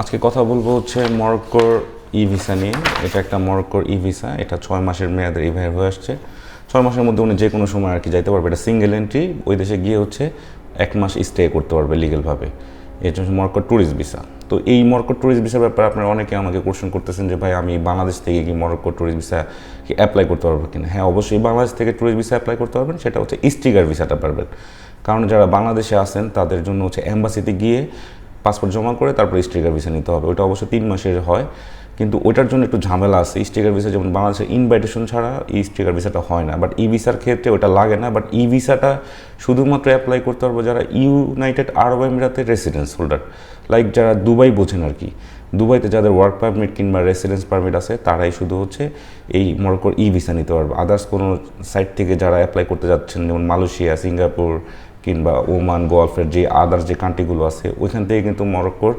আজকে কথা বলব হচ্ছে মরক্কোর ই ভিসা নিয়ে। এটা একটা মরক্কোর ই ভিসা এটা ছয় মাসের মেয়াদের ইভের হয়ে আসছে। ছয় মাসের মধ্যে উনি যে কোনো সময় আর কি যাইতে পারবে। এটা সিঙ্গেল এন্ট্রি ওই দেশে গিয়ে হচ্ছে এক মাস স্টে করতে পারবে লিগেলভাবে এটা হচ্ছে মরক্কোর ট্যুরিস্ট ভিসা তো এই মরক্কোর ট্যুরিস্ট ভিসার ব্যাপারে আপনারা অনেকে আমাকে কোশ্চেন করতেছেন যে, ভাই, আমি বাংলাদেশ থেকে কি মরক্কোর ট্যুরিস্ট ভিসা কি অ্যাপ্লাই করতে পারব কিনা? হ্যাঁ অবশ্যই বাংলাদেশ থেকে ট্যুরিস্ট ভিসা অ্যাপ্লাই করতে পারবেন। সেটা হচ্ছে স্টিকার ভিসাটা পারবেন। কারণ যারা বাংলাদেশে আছেন, তাদের জন্য হচ্ছে অ্যাম্বাসিতে গিয়ে পাসপোর্ট জমা করে তারপর স্টিকার ভিসা নিতে হবে। ওটা অবশ্য তিন মাসের হয়। কিন্তু ওইটার জন্য একটু ঝামেলা আছে। স্টিকার ভিসা যেমন বাংলাদেশের ইনভাইটেশন ছাড়া এই স্টিকার ভিসাটা হয় না। বাট ই ভিসার ক্ষেত্রে ওটা লাগে না। বাট ই ভিসাটা শুধুমাত্র অ্যাপ্লাই করতে পারব যারা ইউনাইটেড আরব আমিরাতের রেসিডেন্স হোল্ডার লাইক যারা দুবাই বোঝেন আর কি। দুবাইতে যাদের ওয়ার্ক পারমিট কিংবা রেসিডেন্স পারমিট আছে, তারাই শুধু হচ্ছে এই মরক্কোর ই ভিসা নিতে পারবে। আদার্স কোনো সাইট থেকে যারা অ্যাপ্লাই করতে যাচ্ছেন, যেমন মালয়েশিয়া, সিঙ্গাপুর কিংবা ওমান গলফের যে আদার্স যে কান্ট্রিগুলো আছে, ওইখান থেকে কিন্তু মরক্কোর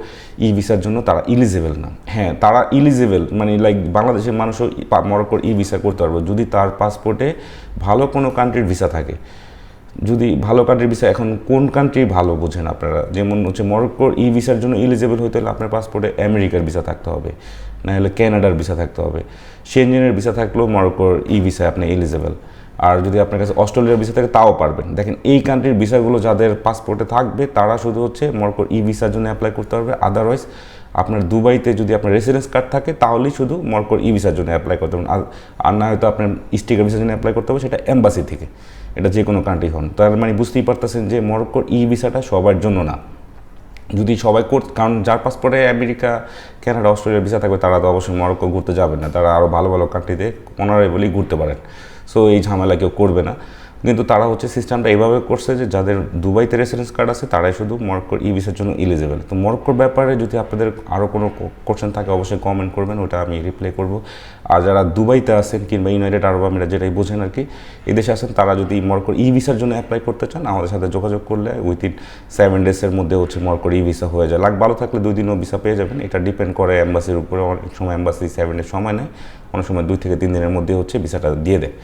ই ভিসার জন্য তারা ইলিজিবল না। হ্যাঁ তারা ইলিজিবল মানে লাইক বাংলাদেশের মানুষও মরক্কোর ই ভিসা করতে পারবে। যদি তার পাসপোর্টে ভালো কোনো কান্ট্রির ভিসা থাকে, যদি ভালো কান্ট্রির ভিসা এখন কোন কান্ট্রি ভালো বোঝেন আপনারা? যেমন হচ্ছে মরক্কোর ই ভিসার জন্য ইলিজিবল হতে হলে আপনার পাসপোর্টে আমেরিকার ভিসা থাকতে হবে না হলে ক্যানাডার ভিসা থাকতে হবে। সেনজেনের ভিসা থাকলেও মরক্কোর ই ভিসা আপনি এলিজিবল আর যদি আপনার কাছে অস্ট্রেলিয়ার ভিসা থাকে, তাও পারবেন। দেখেন, এই কান্ট্রির ভিসাগুলো যাদের পাসপোর্টে থাকবে, তারা শুধু হচ্ছে মরক্কোর ই ভিসার জন্য অ্যাপ্লাই করতে পারবে। আদারওয়াইজ আপনার দুবাইতে যদি আপনার রেসিডেন্স কার্ড থাকে, তাহলেই শুধু মরক্কোর ই ভিসার জন্য অ্যাপ্লাই করতে পারবেন। আর- না হয়তো আপনার স্টিকার ভিসার জন্য অ্যাপ্লাই করতে হবে, সেটা এম্বাসি থেকে। এটা যে কোনো কান্ট্রি হন। তার মানে বুঝতেই পারতেছেন যে মরক্কোর ই ভিসাটা সবার জন্য না। যদি সবাই কর, কারণ যার পাসপোর্টে আমেরিকা, কানাডা, অস্ট্রেলিয়ার ভিসা থাকবে, তারা তো অবশ্যই মরক্কো ঘুরতে যাবেন না। তারা আরও ভালো ভালো কান্ট্রিতে অনারেবলি ঘুরতে পারেন। সো এই ঝামেলা কেউ করবে না। কিন্তু তারা হচ্ছে সিস্টেমটা এইভাবে করছে যে যাদের দুবাইতে রেসিডেন্স কার্ড আছে, তারাই শুধু মরক্কোর ই ভিসার জন্য এলিজিবল তো মরক্কোর ব্যাপারে যদি আপনাদের আরও কোনো কোশ্চেন থাকে, অবশ্যই কমেন্ট করবেন, ওটা আমি রিপ্লাই করব। আর যারা দুবাইতে আছেন কিংবা ইউনাইটেড আরব আমিরা যেটাই বোঝেন আর কি, এদেশে আছেন, তারা যদি মরক্কোর ই ভিসার জন্য অ্যাপ্লাই করতে চান, আমাদের সাথে যোগাযোগ করলে উইথিন সেভেন ডেজের মধ্যে হচ্ছে মরক্কোর ই ভিসা হয়ে যায়। লাখ ভালো থাকলে দুই দিনও ভিসা পেয়ে যাবেন। এটা ডিপেন্ড করে অ্যাম্বাসির উপরে, অনেক সময় অ্যাম্বাসি সেভেন ডেজ সময় নেয়। অনেক সময় দুই থেকে তিন দিনের মধ্যে হচ্ছে ভিসাটা দিয়ে দেয়।